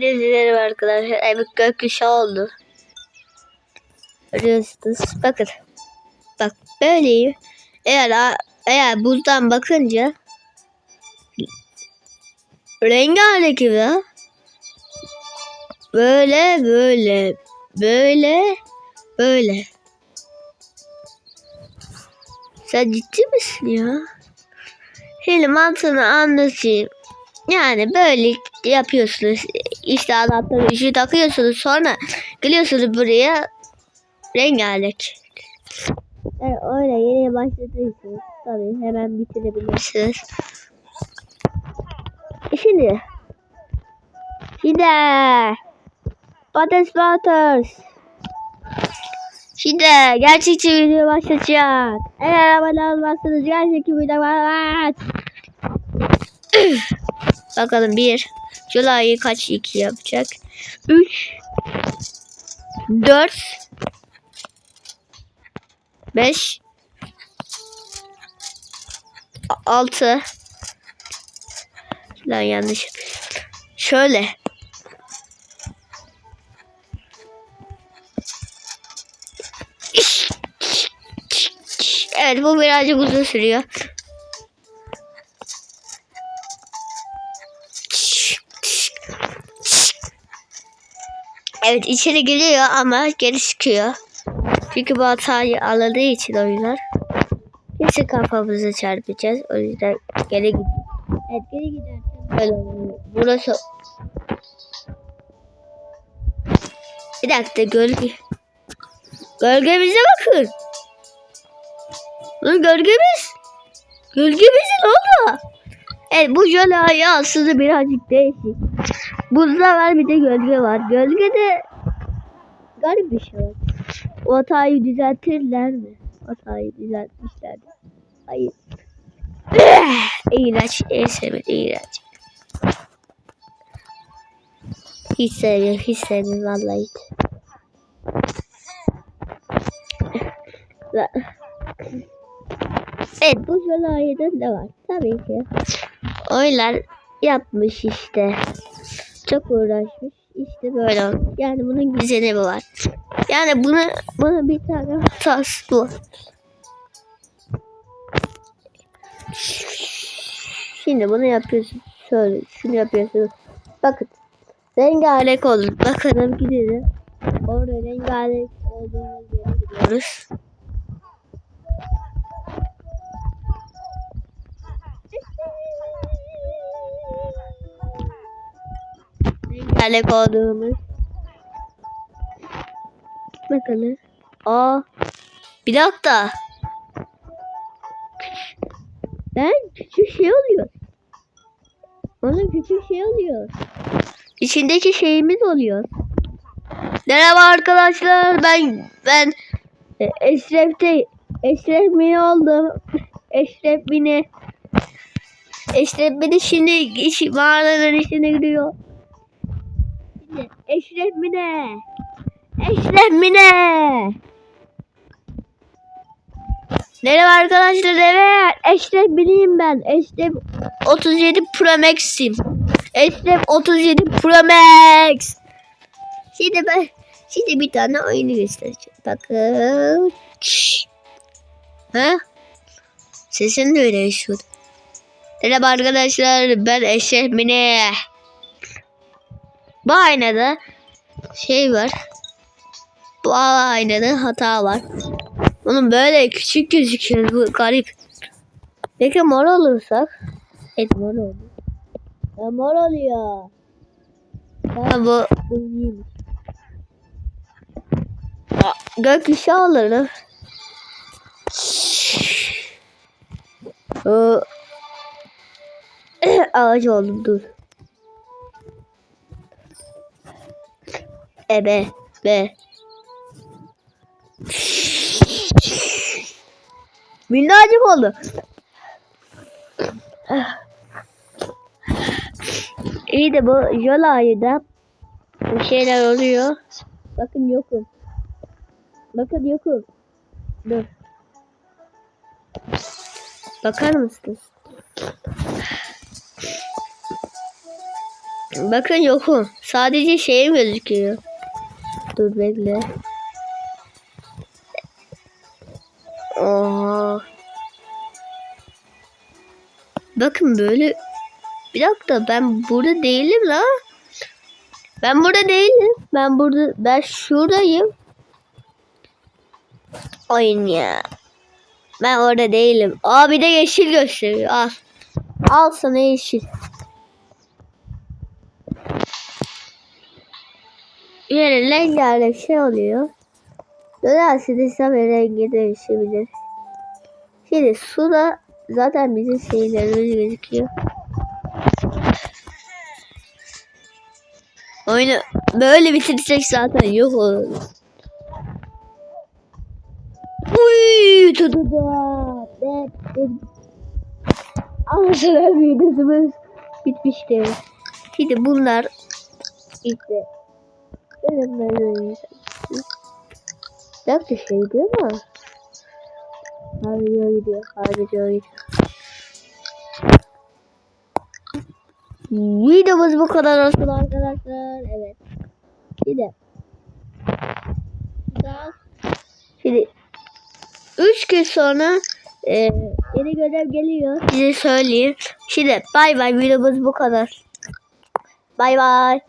Dizilerim arkadaşlar. Evet gökkuşağı oldu. Görüyorsunuz. Bakın. Bak böyleyim. Eğer eğer buzdan bakınca rengarenk gibi. Böyle böyle böyle böyle. Sen ciddi misin ya? Şimdi mantığını anlatayım. Yani böyle yapıyorsunuz. İşte anahtarı işi takıyorsunuz. Sonra geliyorsunuz buraya rengarenk. Yani öyle yeni başladıysanız tabii hemen bitirebilirsiniz. Şimdi Şimdi Butters Butters Şimdi gerçekçi video başlayacak. Eğer abone olmazsanız gerçekçi video var. Bakalım bir. Julay'ı kaç iki yapacak? Üç. Dört. Beş. a- Altı. Lan yanlış. Şöyle. Evet bu birazcık uzun sürüyor. Evet içeri giriyor ama geri çıkıyor. Çünkü bu hatayı anladığı için oyunlar. Kesin kafamızı çarpacağız. O yüzden geri gidiyor. Evet geri giderken böyle oluyor. Burası... Bir dakika gölge. Gölgemize bakın. Lan gölgemiz. Gölgemizin oldu. Evet bu jöle aslında birazcık değişik. Buzda var bir de gölge var. Gölgede garip bir şey var. O hatayı düzeltirler mi? Hatayı düzeltmişler mi? Hayır. İğrenç. En sevmediğim iğrenç. Hiç sevmiyorum. Hiç sevmiyorum vallahi hiç. Evet bu şolayeden de var. Tabii ki. Oylar yapmış işte. Çok uğraşmış. İşte böyle. Yani bunun güzeli var? Yani bunu buna bir tane hatası bu. Şimdi bunu yapıyorsun. Şöyle şunu yapıyorsun. Bakın. Rengarenk olur. Bakalım gidelim. Orada rengarenk olduğumuz yere Rengarenk olduğumuz. Bakalım. Aa. Bir dakika. Ben küçük şey oluyor. Onun küçük şey oluyor. İçindeki şeyimiz oluyor. Merhaba arkadaşlar. Ben ben Eşref'te Eşref Mini oldum. Eşref Mini. Eşref Mini şimdi iş, mağaranın içine giriyor. Eşref Mini. Eşref Mini. Merhaba arkadaşlar evet Eşref Mini'yim ben. Eşref 37 Pro Max'im. Eşref 37 Pro Max. Şimdi ben şimdi bir tane oyunu göstereceğim. Bakın. Ha? Sesin de öyle şu. Merhaba arkadaşlar ben Eşref Mini. Bu aynada şey var. Bu aynada hata var. Onun böyle küçük gözüküyor. Bu garip. Peki mor olursak? Evet mor oldu. Ya mor oluyor. Ha bu bu iyiymiş. Olur. Ee, Ağaç oldum dur. Ebe be. Minnacık oldu. İyi de bu yol ayında bir şeyler oluyor. Bakın yokum. Bakın yokum. Dur. Bakar mısınız? Bakın yokum. Sadece şeyim gözüküyor. Dur bekle. Oha. Bakın böyle. Bir dakika ben burada değilim la. Ben burada değilim. Ben burada ben şuradayım. Oyun ya. Ben orada değilim. Aa bir de yeşil gösteriyor. Al. Al sana yeşil. Yine rengarenk şey oluyor. Dönerse de tabii rengi değişebilir. Şimdi suda zaten bizim şeylerimiz gözüküyor. Oyunu böyle bitirsek zaten yok olur. Uy, tutu da. Anlaşılan videomuz bitmişti. Şimdi bunlar işte benim böyle Bak bir şey diyor mu? Harbi gidiyor, harbi gidiyor. Videomuz bu kadar olsun arkadaşlar. Evet. De. Daha- Şimdi 3 gün sonra e, yeni görev geliyor. Size söyleyeyim. Şimdi bay bay videomuz bu kadar. Bay bay.